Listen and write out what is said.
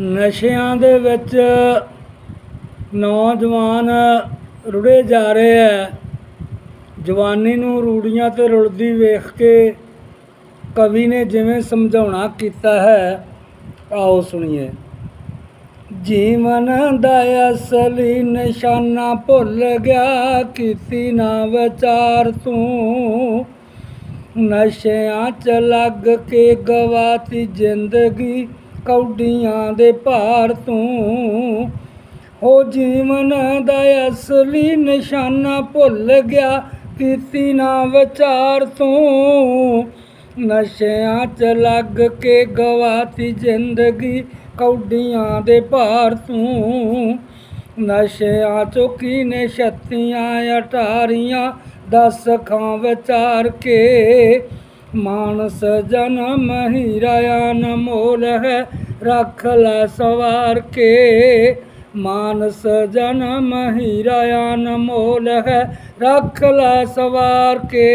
ਨਸ਼ਿਆਂ ਦੇ ਵਿੱਚ ਨੌਜਵਾਨ ਰੁੜੇ ਜਾ ਰਹੇ ਹੈ। ਜਵਾਨੀ ਨੂੰ ਰੂੜੀਆਂ ਤੇ ਰੁਲਦੀ ਵੇਖ ਕੇ ਕਵੀ ਨੇ ਜਿਵੇਂ ਸਮਝਾਉਣਾ ਕੀਤਾ ਹੈ, ਆਓ ਸੁਣੀਏ। ਜੀਵਨ ਦਾ ਅਸਲੀ ਨਿਸ਼ਾਨਾ ਭੁੱਲ ਗਿਆ, ਕੀਤੀ ਨਾ ਵਿਚਾਰ ਤੂੰ। ਨਸ਼ਿਆਂ ਚ ਲੱਗ ਕੇ ਗਵਾਤੀ ਜ਼ਿੰਦਗੀ ਕੌਡੀਆਂ ਦੇ ਭਾਰ ਤੂੰ। ਹੋ ਜੀਵਨ ਦਾ ਅਸਲੀ ਨਿਸ਼ਾਨਾ ਭੁੱਲ ਗਿਆ, ਕੀਤੀ ਨਾ ਵਿਚਾਰ ਤੂੰ। ਨਸ਼ਿਆਂ ਚ ਲੱਗ ਕੇ ਗਵਾਤੀ ਜ਼ਿੰਦਗੀ ਕੌਡੀਆਂ ਦੇ ਭਾਰ ਤੂੰ। ਨਸ਼ਿਆਂ ਚੋਂ ਕੀ ਨੇ ਛੱਤੀਆਂ, ਅਟਾਰੀਆਂ, ਦਸ ਖਾਂ ਵਿਚਾਰ ਕੇ। ਮਾਨਸ ਜਨਮ ਹੀਰਾ ਅਨਮੋਲ ਹੈ ਰੱਖ ਲੈ ਸਵਾਰ ਕੇ। ਮਾਨਸ ਜਨਮ ਹੀਰਾ ਅਨਮੋਲ ਹੈ ਰੱਖ ਲੈ ਸਵਾਰ ਕੇ।